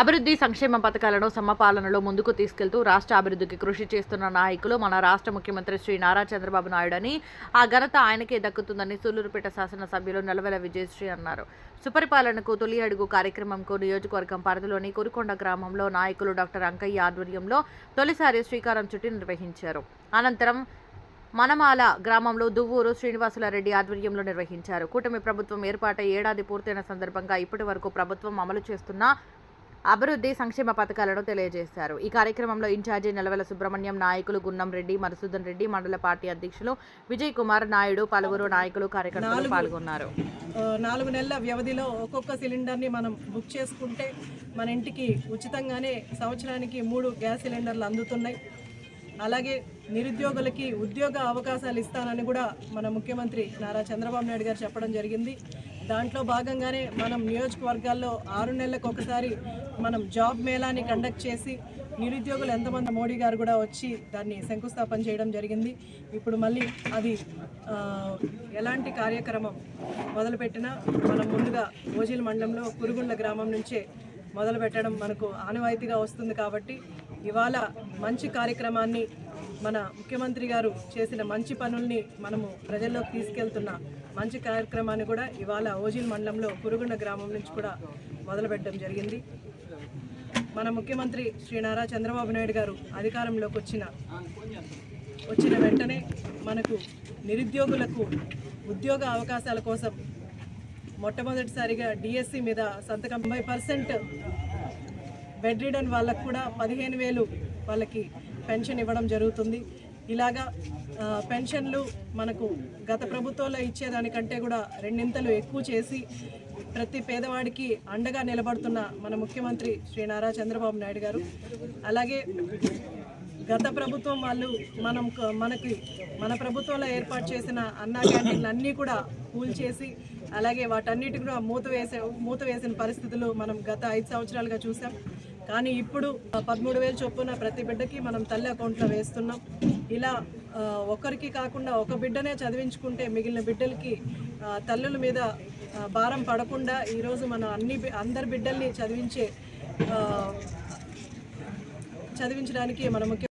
అభివృద్ధి సంక్షేమ పథకాలను సమపాలనలో ముందుకు తీసుకెళ్తూ రాష్ట్ర అభివృద్ధికి కృషి చేస్తున్న నాయకులు మన రాష్ట్ర ముఖ్యమంత్రి శ్రీ నారా చంద్రబాబు నాయుడు అని ఆ ఘనత ఆయనకే దక్కుతుందని సూలూరుపేట శాసనసభ్యులు నలవెల విజయశ్రీ అన్నారు. సుపరిపాలనకు తొలి అడుగు కార్యక్రమంకు నియోజకవర్గం పరిధిలోని కురుకొండ గ్రామంలో నాయకులు డాక్టర్ అంకయ్య ఆధ్వర్యంలో తొలిసారి శ్రీకారం చుట్టి నిర్వహించారు. అనంతరం మనమాల గ్రామంలో దువ్వూరు శ్రీనివాసులరెడ్డి ఆధ్వర్యంలో నిర్వహించారు. కూటమి ప్రభుత్వం ఏర్పాటై ఏడాది పూర్తయిన సందర్భంగా ఇప్పటి వరకు ప్రభుత్వం అమలు చేస్తున్న అభివృద్ధి సంక్షేమ పథకాలను తెలియజేశారు. ఈ కార్యక్రమంలో ఇన్ఛార్జి నెలవెల సుబ్రహ్మణ్యం నాయకులు గున్నం రెడ్డి మధుసూదన్ రెడ్డి మండల పార్టీ అధ్యక్షులు విజయ్ కుమార్ నాయుడు పలువురు నాయకులు కార్యకర్తలు పాల్గొన్నారు. నాలుగు నెలల వ్యవధిలో ఒక్కొక్క సిలిండర్ని మనం బుక్ చేసుకుంటే మన ఇంటికి ఉచితంగానే సంవత్సరానికి మూడు గ్యాస్ సిలిండర్లు అందుతున్నాయి. అలాగే నిరుద్యోగులకి ఉద్యోగ అవకాశాలు ఇస్తానని కూడా మన ముఖ్యమంత్రి నారా చంద్రబాబు నాయుడు గారు చెప్పడం జరిగింది. దాంట్లో భాగంగానే మనం నియోజకవర్గాల్లో ఆరు నెలలకు ఒకసారి మనం జాబ్ మేళాని కండక్ట్ చేసి నిరుద్యోగులు ఎంతమంది మోడీ గారు కూడా వచ్చి దాన్ని శంకుస్థాపన చేయడం జరిగింది. ఇప్పుడు మళ్ళీ అది ఎలాంటి కార్యక్రమం మొదలుపెట్టినా మనం ముందుగా ఓజిల్ మండలంలో కురుగుండ్ల గ్రామం నుంచే మొదలు పెట్టడం మనకు ఆనవాయితీగా వస్తుంది కాబట్టి ఇవాళ మంచి కార్యక్రమాన్ని మన ముఖ్యమంత్రి గారు చేసిన మంచి పనుల్ని మనము ప్రజల్లోకి తీసుకెళ్తున్న మంచి కార్యక్రమాన్ని కూడా ఇవాళ ఓజిల్ మండలంలో కురుగుండ గ్రామం నుంచి కూడా మొదలుపెట్టడం జరిగింది. మన ముఖ్యమంత్రి శ్రీ నారా చంద్రబాబు నాయుడు గారు అధికారంలోకి వచ్చిన వచ్చిన వెంటనే మనకు నిరుద్యోగులకు ఉద్యోగ అవకాశాల కోసం మొట్టమొదటిసారిగా డిఎస్సి మీద సంతకం. తొంభై పర్సెంట్ బెడ్ రిడన్ వాళ్ళకు కూడా పదిహేను వేలు వాళ్ళకి పెన్షన్ ఇవ్వడం జరుగుతుంది. ఇలాగా పెన్షన్లు మనకు గత ప్రభుత్వంలో ఇచ్చేదానికంటే కూడా రెండింతలు ఎక్కువ చేసి ప్రతి పేదవాడికి అండగా నిలబడుతున్న మన ముఖ్యమంత్రి శ్రీ నారా చంద్రబాబు నాయుడు గారు. అలాగే గత ప్రభుత్వం వాళ్ళు మనం మనకి మన ప్రభుత్వంలో ఏర్పాటు చేసిన అన్నా క్యాంటీన్లు అన్నీ కూడా కూల్చేసి అలాగే వాటన్నిటి కూడా మూత వేసే మూత వేసిన పరిస్థితులు మనం గత ఐదు సంవత్సరాలుగా చూసాం. కానీ ఇప్పుడు పదమూడు వేలు చొప్పున ప్రతి బిడ్డకి మనం తల్లి అకౌంట్లో వేస్తున్నాం. ఇలా ఒకరికి కాకుండా ఒక బిడ్డనే చదివించుకుంటే మిగిలిన బిడ్డలకి తల్లుల మీద భారం పడకుండా ఈరోజు మనం అన్ని అందరి బిడ్డల్ని చదివించే చదివించడానికి మన ముఖ్య